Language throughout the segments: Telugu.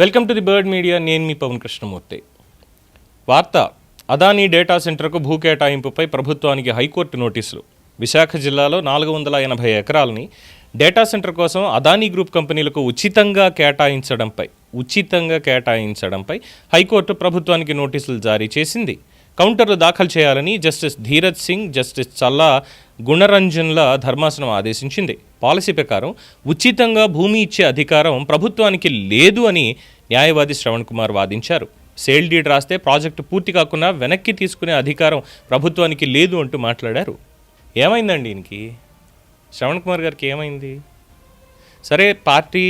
Welcome to the bird media. నేను మీ పవన్ కృష్ణమూర్తి. వార్త. అదానీ డేటా సెంటర్కు భూ కేటాయింపుపై ప్రభుత్వానికి హైకోర్టు నోటీసులు. విశాఖ జిల్లాలో నాలుగు వందల ఎనభై ఎకరాలని డేటా సెంటర్ కోసం అదానీ గ్రూప్ కంపెనీలకు ఉచితంగా కేటాయించడంపై ఉచితంగా కేటాయించడంపై హైకోర్టు ప్రభుత్వానికి నోటీసులు జారీ చేసింది. కౌంటర్లు దాఖలు చేయాలని జస్టిస్ ధీరజ్ సింగ్ జస్టిస్ చల్లా గుణరంజన్ల ధర్మాసనం ఆదేశించింది. పాలసీ ప్రకారం ఉచితంగా భూమి ఇచ్చే అధికారం ప్రభుత్వానికి లేదు అని న్యాయవాది శ్రవణ్ కుమార్ వాదించారు. సేల్ డీడ్ రాస్తే ప్రాజెక్టు పూర్తి కాకుండా వెనక్కి తీసుకునే అధికారం ప్రభుత్వానికి లేదు అంటూ మాట్లాడారు. ఏమైందండి ఈయనకి? శ్రవణ్ కుమార్ గారికి ఏమైంది? సరే పార్టీ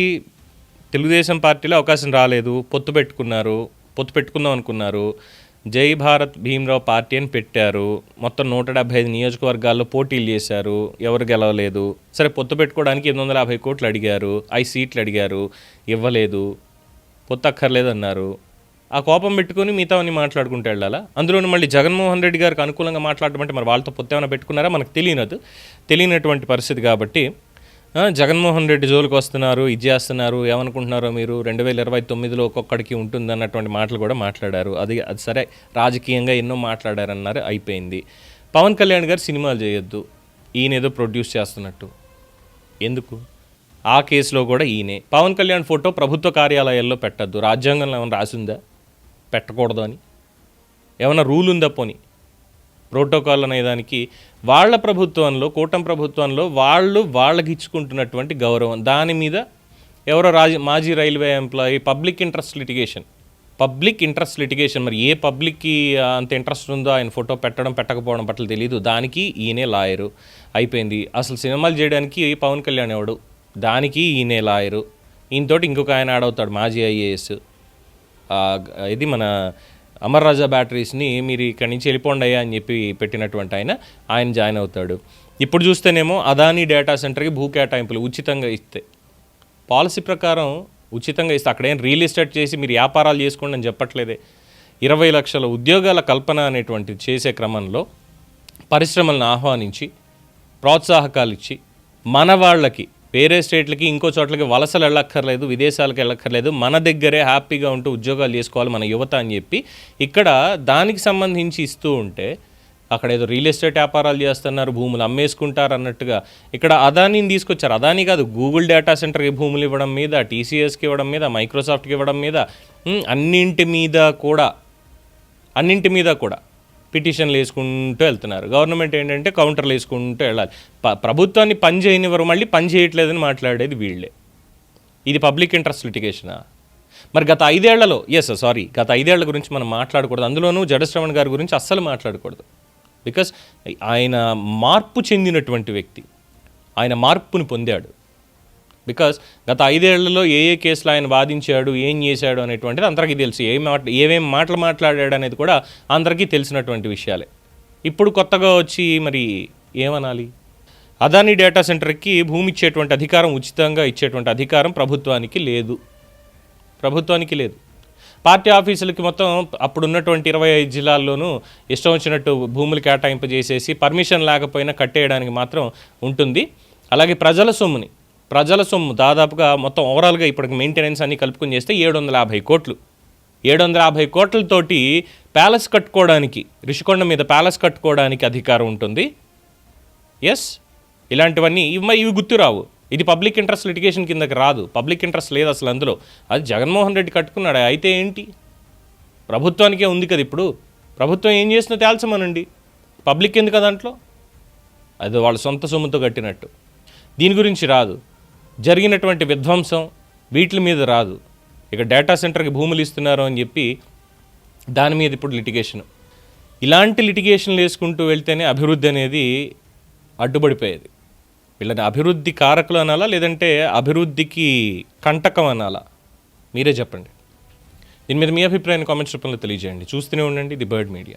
తెలుగుదేశం పార్టీలో అవకాశం రాలేదు పొత్తు పెట్టుకున్నారు పొత్తు పెట్టుకుందాం అనుకున్నారు. జై భారత్ భీమరావు పార్టీ అని పెట్టారు. మొత్తం నూట డెబ్బై ఐదు నియోజకవర్గాల్లో పోటీలు చేశారు. ఎవరు గెలవలేదు. సరే పొత్తు పెట్టుకోవడానికి ఎనిమిది వందల యాభై కోట్లు అడిగారు. ఐదు సీట్లు అడిగారు. ఇవ్వలేదు. పొత్తు అక్కర్లేదు అన్నారు ఆ కోపం పెట్టుకుని మిగతావన్నీ మాట్లాడుకుంటూ వెళ్ళాలా? అందులోని మళ్ళీ జగన్మోహన్ రెడ్డి గారికి అనుకూలంగా మాట్లాడటం అంటే మరి వాళ్ళతో పొత్తు ఏమైనా పెట్టుకున్నారా? మనకు తెలియనదు. తెలియనటువంటి పరిస్థితి కాబట్టి జగన్మోహన్ రెడ్డి జోలికి వస్తున్నారు ఇది చేస్తున్నారు ఏమనుకుంటున్నారో మీరు? రెండు వేల ఇరవై తొమ్మిదిలో ఒక్కొక్కడికి ఉంటుంది అన్నటువంటి మాటలు కూడా మాట్లాడారు. అది అది సరే రాజకీయంగా ఎన్నో మాట్లాడారన్నారు అయిపోయింది. పవన్ కళ్యాణ్ గారు సినిమాలు చేయొద్దు ఈయన ఏదో ప్రొడ్యూస్ చేస్తున్నట్టు. ఎందుకు? ఆ కేసులో కూడా ఈయనే. పవన్ కళ్యాణ్ ఫోటో ప్రభుత్వ కార్యాలయాల్లో పెట్టద్దు. రాజ్యాంగంలో ఏమైనా రాసిందా? పెట్టకూడదు అని. ఏమైనా రూల్ ఉందా పోనీ? ప్రోటోకాల్ అనే దానికి వాళ్ళ ప్రభుత్వంలో కూటమి ప్రభుత్వంలో వాళ్ళు వాళ్ళకి ఇచ్చుకుంటున్నటువంటి గౌరవం. దాని మీద ఎవరో రాజ మాజీ railway employee public interest litigation. Public interest litigation మరి ఏ పబ్లిక్కి అంత ఇంట్రెస్ట్ ఉందో ఆయన ఫోటో పెట్టడం పెట్టకపోవడం పట్ల తెలియదు దానికి ఈయనే లాయరు. అయిపోయింది. అసలు సినిమాలు చేయడానికి పవన్ కళ్యాణ్ ఎవడు? దానికి ఈయనే లాయరు. ఈయనతోటి ఇంకొక ఆయన ఆడవుతాడు మాజీ ఐఏఎస్. ఇది మన అమర్ రాజా బ్యాటరీస్ని మీరు ఇక్కడి నుంచి వెళ్ళిపోండి అయ్యా అని చెప్పి పెట్టినటువంటి ఆయన ఆయన జాయిన్ అవుతాడు. ఇప్పుడు చూస్తేనేమో అదానీ డేటా సెంటర్కి భూ కేటాయింపులు ఉచితంగా ఇస్తే. పాలసీ ప్రకారం ఉచితంగా ఇస్తే అక్కడేం రియల్ ఎస్టేట్ చేసి మీరు వ్యాపారాలు చేసుకోండి అని చెప్పట్లేదే. ఇరవై లక్షల ఉద్యోగాల కల్పన అనేటువంటిది చేసే క్రమంలో పరిశ్రమలను ఆహ్వానించి ప్రోత్సాహకాలు ఇచ్చి మన వాళ్ళకి వేరే స్టేట్లకి ఇంకో చోట్లకి వలసలు వెళ్ళక్కర్లేదు విదేశాలకు వెళ్ళక్కర్లేదు. మన దగ్గరే హ్యాపీగా ఉంటూ ఉద్యోగాలు చేసుకోవాలి మన యువత అని చెప్పి ఇక్కడ దానికి సంబంధించి ఇస్తూ ఉంటే అక్కడ ఏదో రియల్ ఎస్టేట్ వ్యాపారాలు చేస్తున్నారు భూములు అమ్మేసుకుంటారు అన్నట్టుగా. ఇక్కడ అదానీని తీసుకొచ్చారు. అదానీ కాదు గూగుల్ డేటా సెంటర్కి భూములు ఇవ్వడం మీద టీసీఎస్కి ఇవ్వడం మీద మైక్రోసాఫ్ట్కి ఇవ్వడం మీద అన్నింటి మీద కూడా అన్నింటి మీద కూడా పిటిషన్లు వేసుకుంటూ వెళ్తున్నారు. గవర్నమెంట్ ఏంటంటే కౌంటర్లు వేసుకుంటూ వెళ్ళాలి. ప- ప్రభుత్వాన్ని పని చేయనివ్వరు మళ్ళీ పని చేయట్లేదని మాట్లాడేది వీళ్ళే. ఇది పబ్లిక్ ఇంట్రెస్ట్ లిటిగేషనా? మరి గత ఐదేళ్ళలో ఎస్ సారీ గత ఐదేళ్ళ గురించి మనం మాట్లాడకూడదు. అందులోనూ జడశ్రవణ్ గారి గురించి అస్సలు మాట్లాడకూడదు. బికాస్ ఆయన మార్పు చెందినటువంటి వ్యక్తి. ఆయన మార్పుని పొందాడు. బికాస్ గత ఐదేళ్ళలో ఏ ఏ కేసులు ఆయన వాదించాడు ఏం చేశాడు అనేటువంటిది అందరికీ తెలుసు. ఏ మాట ఏమేం మాటలు మాట్లాడాడు అనేది కూడా అందరికీ తెలిసినటువంటి విషయాలే. ఇప్పుడు కొత్తగా వచ్చి మరి ఏమనాలి? అదానీ డేటా సెంటర్కి భూమి ఇచ్చేటువంటి అధికారం ఉచితంగా ఇచ్చేటువంటి అధికారం ప్రభుత్వానికి లేదు. ప్రభుత్వానికి లేదు. పార్టీ ఆఫీసులకి మొత్తం అప్పుడు ఉన్నటువంటి ఇరవై ఐదు జిల్లాల్లోనూ ఇష్టం వచ్చినట్టు భూములు కేటాయింపజేసేసి పర్మిషన్ లేకపోయినా కట్టేయడానికి మాత్రం ఉంటుంది. అలాగే ప్రజల సొమ్ముని ప్రజల సొమ్ము దాదాపుగా మొత్తం ఓవరాల్గా ఇప్పటికి మెయింటెనెన్స్ అన్ని కలుపుకొని చేస్తే ఏడు వందల యాభై కోట్లు. ఏడు వందల యాభై కోట్లతోటి ప్యాలెస్ కట్టుకోవడానికి రిషికొండ మీద ప్యాలెస్ కట్టుకోవడానికి అధికారం ఉంటుంది. ఎస్ ఇలాంటివన్నీ ఇవి ఇవి గుర్తురావు. ఇది పబ్లిక్ ఇంట్రెస్ట్ లిటిగేషన్ కిందకి రాదు. పబ్లిక్ ఇంట్రెస్ట్ లేదు అసలు అందులో. అది జగన్మోహన్ రెడ్డి కట్టుకున్నాడు? అయితే ఏంటి? ప్రభుత్వానికే ఉంది కదా ఇప్పుడు. ప్రభుత్వం ఏం చేసినా తేల్చమనండి. పబ్లిక్ ఎందుకు దాంట్లో? అది వాళ్ళ సొంత సొమ్ముతో కట్టినట్టు. దీని గురించి రాదు. జరిగినటువంటి విధ్వంసం వీటి మీద రాదు. ఇక డేటా సెంటర్కి భూములు ఇస్తున్నారు అని చెప్పి దాని మీద ఇప్పుడు లిటిగేషన్. ఇలాంటి లిటిగేషన్లు వేసుకుంటూ వెళ్తేనే అభివృద్ధి అనేది అడ్డుపడిపోయేది. వీళ్ళని అభివృద్ధి కారకులు అనాలా? లేదంటే అభివృద్ధికి కంటకం అనాలా? మీరే చెప్పండి. దీని మీద మీ అభిప్రాయాన్ని కామెంట్స్ రూపంలో తెలియజేయండి. చూస్తూనే ఉండండి ది బర్డ్ మీడియా.